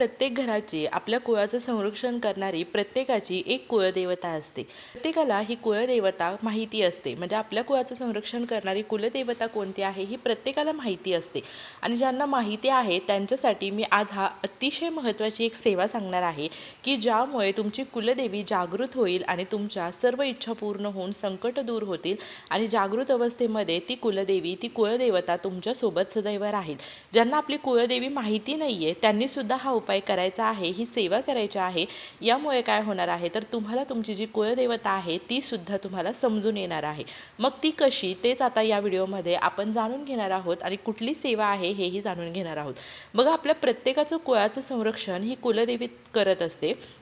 प्रत्येक घराची आपल्या कुळाचं संरक्षण करणारी प्रत्येकाची एक कुळदेवता असते. प्रत्येकाला ही कुळदेवता माहिती असते. म्हणजे आपल्या कुळाचं संरक्षण करणारी कुलदेवता कोणती आहे ही प्रत्येकाला माहिती असते. आणि ज्यांना माहिती आहे त्यांच्यासाठी मी आज हा अतिशय महत्त्वाची एक सेवा सांगणार आहे की ज्यामुळे तुमची कुलदेवी जागृत होईल आणि तुमच्या सर्व इच्छा पूर्ण होऊन संकट दूर होतील आणि जागृत अवस्थेमध्ये ती कुलदेवी ती कुळदेवता तुमच्यासोबत सदैव राहील. ज्यांना आपली कुळदेवी माहिती नाही आहे त्यांनी सुद्धा हा उपाय करायचा आहे ही सेवा करायची आहे यामुळे काय होणार आहे? तर तुम्हाला तुमची जी कुळदेवता आहे ती सुद्धा तुम्हाला समजून येणार आहे. मग ती कशी? तेच आता या व्हिडिओमध्ये आपण जाणून घेणार आहोत आणि कुठली सेवा आहे हेही जाणून घेणार आहोत. बघा आपल्या प्रत्येकाचं कुळाचं संरक्षण ही कुलदेवी करत असते.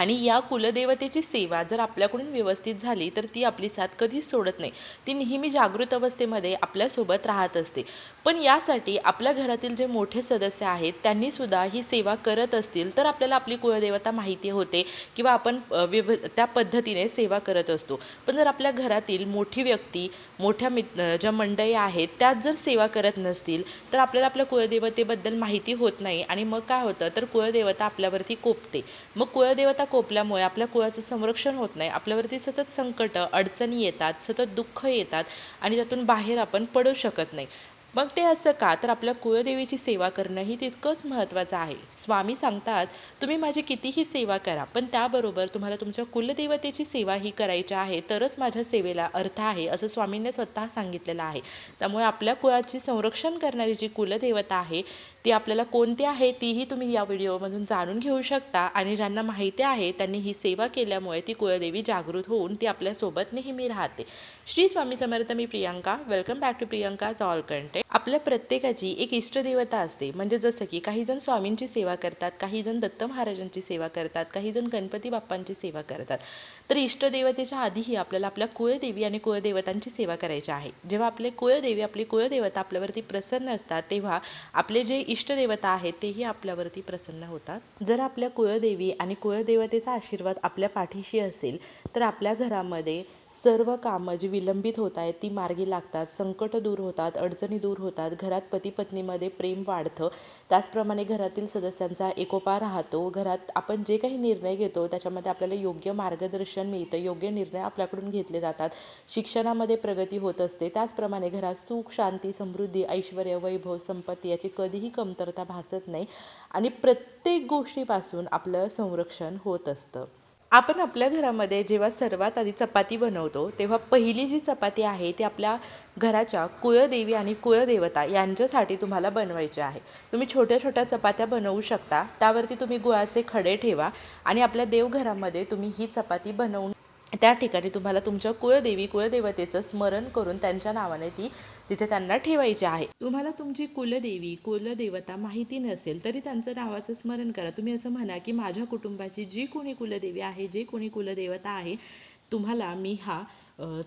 आणि या कुलदेवतेची सेवा जर आपल्याकडून व्यवस्थित झाली तर ती आपली साथ कधीच सोडत नाही. ती नेहमी जागृत अवस्थेमध्ये आपल्यासोबत राहत असते. पण यासाठी आपल्या घरातील जे मोठे सदस्य आहेत त्यांनी सुद्धा ही सेवा करत असतील तर आपल्याला आपली कुलदेवता माहिती होते किंवा आपण विभ त्या पद्धतीने सेवा करत असतो. पण जर आपल्या घरातील मोठी व्यक्ती मोठ्या मित ज्या मंडळी आहेत त्यात जर सेवा करत नसतील तर आपल्याला आपल्या कुलदेवतेबद्दल माहिती होत नाही आणि मग काय होतं? तर कुळदेवता आपल्यावरती कोपते. मग कुळदेवता कोपल्यामुळे आपल्या कुळाचं संरक्षण होत नाही. आपल्यावरती सतत संकट अडचणी येतात सतत दुःख येतात आणि त्यातून बाहेर आपण पडू शकत नाही. मग ते असं का? तर आपल्या कुळदेवीची सेवा करणं ही तितकंच महत्त्वाचं आहे. स्वामी सांगतात तुम्ही माझी कितीही सेवा करा पण त्याबरोबर तुम्हाला तुमच्या कुलदेवतेची सेवा ही करायची आहे तरच माझ्या सेवेला अर्थ आहे असं स्वामींनी स्वतः सांगितलेलं आहे. त्यामुळे आपल्या कुळाची संरक्षण करणारी जी कुलदेवता आहे ती आपल्याला कोणती आहे तीही तुम्ही या व्हिडिओमधून जाणून घेऊ शकता. आणि ज्यांना माहिती आहे त्यांनी ही सेवा केल्यामुळे ती कुळदेवी जागृत होऊन ती आपल्यासोबत नेहमी राहते. श्री स्वामी समर्थ मी Priyanka. Welcome back to Priyanka all content आपल्या प्रत्येकाची एक इष्टदेवता असते. म्हणजे जसं की काही जण स्वामींची सेवा करतात काही जण दत्त महाराजांची सेवा करतात काही जण गणपती बाप्पांची सेवा करतात. तर इष्टदेवतेच्या आधीही आपल्याला आपल्या कुळदेवी आणि कुळदेवतांची सेवा करायची आहे. जेव्हा आपले कुळदेवी आपली कुळदेवता आपल्यावरती प्रसन्न असतात तेव्हा आपले जे इष्टदेवता आहेत तेही आपल्यावरती प्रसन्न होतात. जर आपल्या कुळदेवी आणि कुळदेवतेचा आशीर्वाद आपल्या पाठीशी असेल तर आपल्या घरामध्ये सर्व कामं जी विलंबित होत आहेत ती मार्गी लागतात संकट दूर होतात अडचणी दूर होतात घरात पती पत्नीमध्ये प्रेम वाढतं. त्याचप्रमाणे घरातील सदस्यांचा एकोपा राहतो. घरात आपण जे काही निर्णय घेतो त्याच्यामध्ये आपल्याला योग्य मार्गदर्शन मिळतं योग्य निर्णय आपल्याकडून घेतले जातात. शिक्षणामध्ये प्रगती होत असते. त्याचप्रमाणे घरात सुख शांती समृद्धी ऐश्वर वैभव संपत्ती याची कधीही कमतरता भासत नाही. आणि प्रत्येक गोष्टीपासून आपलं संरक्षण होत असतं. आपण आपल्या घरामध्ये जेव्हा सर्वात आधी चपाती बनवतो तेव्हा पहिली जी चपाती आहे ती आपल्या घराच्या कुळदेवी आणि कुळदेवता यांच्यासाठी तुम्हाला बनवायची आहे. तुम्ही छोट्या छोट्या चपात्या बनवू शकता त्यावरती तुम्ही गुळाचे खडे ठेवा आणि आपल्या देवघरामध्ये तुम्ही ही चपाती बनवून त्या ठिकाणी तुम्हाला तुमच्या कुळदेवी कुळदेवतेचं स्मरण करून त्यांच्या नावाने ती तिथे त्यांना ठेवायची आहे. तुम्हाला तुमची कुलदेवी कुलदेवता माहिती नसेल तरी त्यांचं नावाचं स्मरण करा. तुम्ही असं म्हणा की माझ्या कुटुंबाची जी कोणी कुलदेवी आहे जे कोणी कुलदेवता आहे तुम्हाला मी हा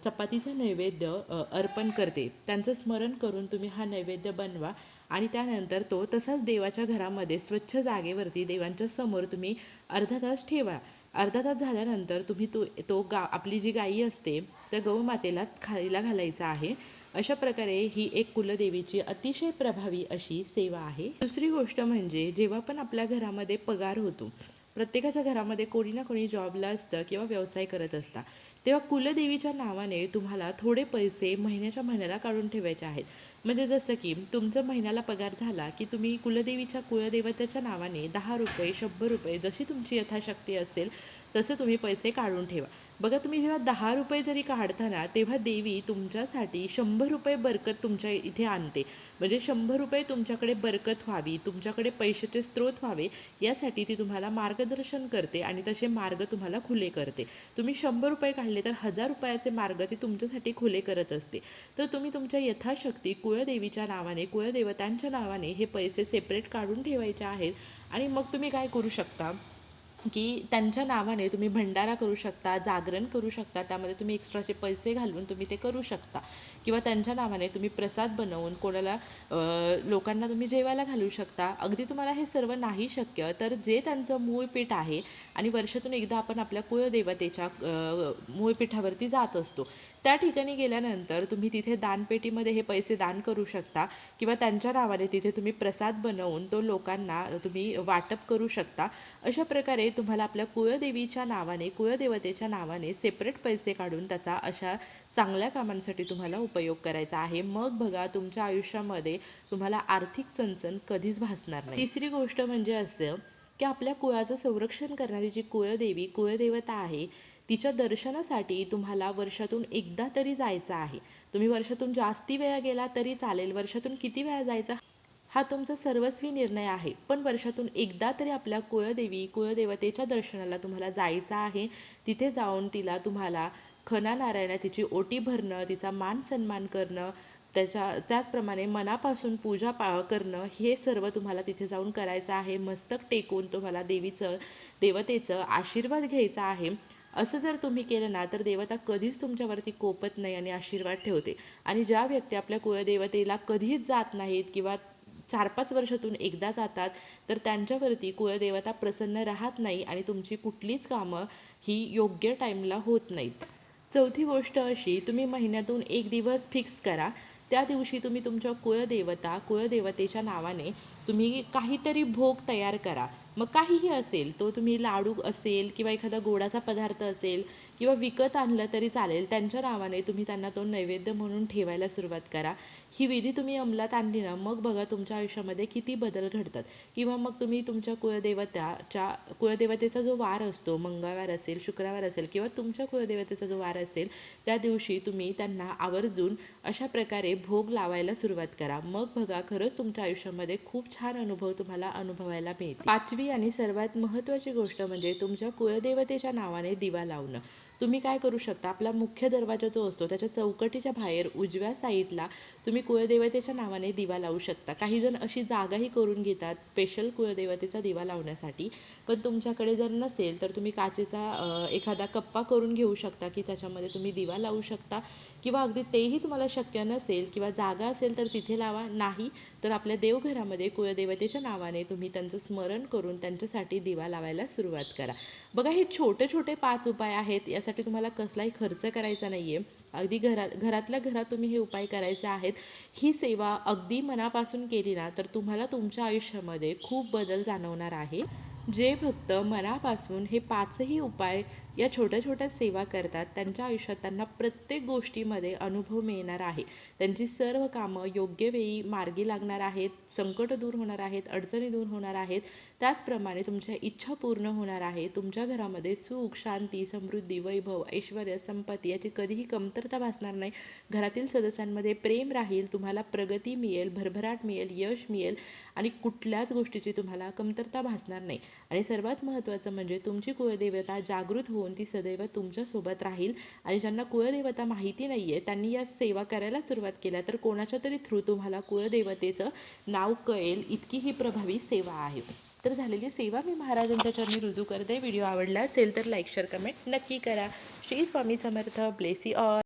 चपातीचा नैवेद्य अर्पण करते. त्यांचं स्मरण करून तुम्ही हा नैवेद्य बनवा आणि त्यानंतर तो तसाच देवाच्या घरामध्ये स्वच्छ जागेवरती देवांच्या समोर तुम्ही अर्धा तास ठेवा. अर्धा तास झाल्यानंतर तुम्ही तो तो गा आपली जी गाई असते त्या गौमातेला खायला घालायचा आहे. अशा प्रकारे ही एक कुलदेवीची अतिशय प्रभावी अशी सेवा आहे. दुसरी गोष्ट म्हणजे जेव्हा पण आपल्या घरामध्ये पगार होतो प्रत्येकाच्या घरामध्ये कोणी ना कोणी जॉबला असतं किंवा व्यवसाय करत असता तेव्हा कुलदेवीच्या नावाने तुम्हाला थोडे पैसे महिन्याच्या महिन्याला काढून ठेवायचे आहेत. म्हणजे जसं की तुमचं महिन्याला पगार झाला की तुम्ही कुलदेवीच्या कुलदेवतेच्या नावाने दहा रुपये शंभर रुपये जशी तुमची यथाशक्ती असेल तसं तुम्ही पैसे काढून ठेवा. बघा तुम्ही जेव्हा दहा रुपये जरी काढताना तेव्हा देवी तुमच्यासाठी शंभर रुपये बरकत तुमच्या इथे आणते. म्हणजे शंभर रुपये तुमच्याकडे बरकत व्हावी तुमच्याकडे पैशाचे स्रोत व्हावे यासाठी ती तुम्हाला मार्गदर्शन करते आणि तसे मार्ग तुम्हाला खुले करते. तुम्ही शंभर रुपये काढले तर हजार रुपयाचे मार्ग ती तुमच्यासाठी खुले करत असते. तर तुम्ही तुमच्या यथाशक्ती कुळदेवीच्या नावाने कुळदेवतांच्या नावाने हे पैसे सेपरेट काढून ठेवायचे आहेत आणि मग तुम्ही काय करू शकता? की त्यांच्या नावाने तुम्ही भंडारा करू शकता जागरण करू शकता त्यामध्ये तुम्ही एक्स्ट्राचे पैसे घालून तुम्ही ते करू शकता. किंवा त्यांच्या नावाने तुम्ही प्रसाद बनवून कोणाला लोकांना तुम्ही जेवायला घालू शकता. अगदी तुम्हाला हे सर्व नाही शक्य तर जे त्यांचं मूळ पीठ आहे आणि वर्षातून एकदा आपण आपल्या कुळदेवतेच्या मूळ पीठावरती जात असतो त्या ठिकाणी गेल्यानंतर तुम्ही तिथे दानपेटीमध्ये हे पैसे दान करू शकता किंवा त्यांच्या नावाने तिथे तुम्ही प्रसाद बनवून तो लोकांना तुम्ही वाटप करू शकता. अशा प्रकारे तुम्हाला आपल्या कुळदेवीच्या नावाने कुळदेवतेच्या नावाने सेपरेट पैसे काढून त्याचा अशा चांगल्या कामांसाठी तुम्हाला उपयोग करायचा आहे. मग बघा तुमच्या आयुष्यामध्ये तुम्हाला आर्थिक चणचण कधीच भासणार नाही. तिसरी गोष्ट म्हणजे असं की आपल्या कुळाचं संरक्षण करणारी जी कुळदेवी कुळदेवता आहे तिच्या दर्शनासाठी तुम्हाला वर्षातून एकदा तरी जायचं आहे. तुम्ही वर्षातून जास्ती वेळा गेला तरी चालेल. वर्षातून किती वेळा जायचा? हा तुमचा सर्वस्वी निर्णय आहे. पण वर्षातून एकदा तरी आपल्या कुळदेवी कुळदेवतेच्या दर्शनाला तुम्हाला जायचं आहे. तिथे जाऊन तिला तुम्हाला खना नारायणा तिची ओटी भरणं तिचा मान सन्मान करणं त्याच्या त्याचप्रमाणे मनापासून पूजा पा करणं हे सर्व तुम्हाला तिथे जाऊन करायचं आहे. मस्तक टेकून तुम्हाला देवीचं देवतेचं आशीर्वाद घ्यायचा आहे. असं जर तुम्ही केलं ना तर देवता कधीच तुमच्यावरती कोपत नाही आणि आशीर्वाद ठेवते. आणि ज्या व्यक्ती आपल्या कुळदेवतेला कधीच जात नाहीत किंवा चार पाच वर्षातून एकदा जातात तर त्यांच्यावरती कुळदेवता प्रसन्न राहत नाही आणि तुमची कुठलीच कामं ही योग्य टाईमला होत नाहीत. चौथी गोष्ट अशी तुम्ही महिन्यातून एक दिवस फिक्स करा. त्या दिवशी तुम्ही तुमच्या कुळदेवता कुळदेवतेच्या नावाने तुम्ही काहीतरी भोग तयार करा. मग काहीही असेल तो तुम्ही लाडू असेल किंवा एखादा गोडाचा पदार्थ असेल किंवा विकत आणलं तरी चालेल त्यांच्या नावाने तुम्ही त्यांना तो नैवेद्य म्हणून ठेवायला सुरुवात करा. ही विधी तुम्ही अंमलात आणली ना मग बघा तुमच्या आयुष्यामध्ये किती बदल घडतात. किंवा मग तुम्ही तुमच्या कुळदेवताच्या कुळदेवतेचा जो वार असतो मंगळवार असेल शुक्रवार असेल किंवा तुमच्या कुळदेवतेचा जो वार असेल त्या दिवशी तुम्ही त्यांना आवर्जून अशा प्रकारे भोग लावायला सुरुवात करा. मग बघा खरंच तुमच्या आयुष्यामध्ये खूप छान अनुभव तुम्हाला अनुभवायला मिळतील. पाचवी आणि सर्वात महत्त्वाची गोष्ट म्हणजे तुमच्या कुळदेवतेच्या नावाने दिवा लावणं. तुम्ही काय करू शकता? आपला मुख्य दरवाजा जो असतो त्याच्या चौकटीच्या बाहेर उजव्या साईडला तुम्ही कुळदेवतेच्या नावाने दिवा लावू शकता. काही जण अशी जागाही करून घेतात स्पेशल कुळदेवतेचा दिवा लावण्यासाठी. पण तुमच्याकडे जर नसेल तर तुम्ही काचेचा एखादा कप्पा करून घेऊ शकता की त्याच्यामध्ये तुम्ही दिवा लावू शकता. किंवा अगदी तेही तुम्हाला शक्य नसेल किंवा जागा असेल तर तिथे लावा. नाही तर आपल्या देवघरामध्ये कुळदेवतेच्या नावाने तुम्ही त्यांचं स्मरण करून त्यांच्यासाठी दिवा लावायला सुरुवात करा. बघा हे छोटे छोटे पाच उपाय आहेत. यासाठी तुम्हाला कसलाही खर्च करायचा नाहीये. अगदी घरात घरातल्या घरात तुम्ही हे उपाय करायचे आहेत. ही सेवा अगदी मनापासून केली ना तर तुम्हाला तुमच्या आयुष्यामध्ये खूप बदल जाणवणार आहे. जे फक्त मनापासून हे पाचही उपाय या छोट्या छोट्या सेवा करतात त्यांच्या आयुष्यात त्यांना प्रत्येक गोष्टीमध्ये अनुभव मिळणार आहे. त्यांची सर्व कामं योग्य वेळी मार्गी लागणार आहेत संकट दूर होणार आहेत अडचणी दूर होणार आहेत. त्याचप्रमाणे तुमच्या इच्छा पूर्ण होणार आहे. तुमच्या घरामध्ये सुख शांती समृद्धी वैभव ऐश्वर संपत्ती याची कधीही कमतरता भासणार नाही. घरातील सदस्यांमध्ये प्रेम राहील तुम्हाला प्रगती मिळेल भरभराट मिळेल यश मिळेल आणि कुठल्याच गोष्टीची तुम्हाला कमतरता भासणार नाही. आणि सर्वात महत्त्वाचं म्हणजे तुमची कुळदेवता जागृत होऊन ती सदैव तुमच्यासोबत राहील आणि ज्यांना कुळदेवता माहिती नाहीये त्यांनी या सेवा करायला सुरुवात केल्या. तर कोणाच्या तरी थ्रू तुम्हाला कुळदेवतेचं नाव कळेल इतकी ही प्रभावी सेवा आहे. तर झालेली सेवा मी महाराजांच्या चरणी रुजू करते. व्हिडिओ आवडला असेल तर लाईक शेअर कमेंट नक्की करा. श्री स्वामी समर्थ. Bless all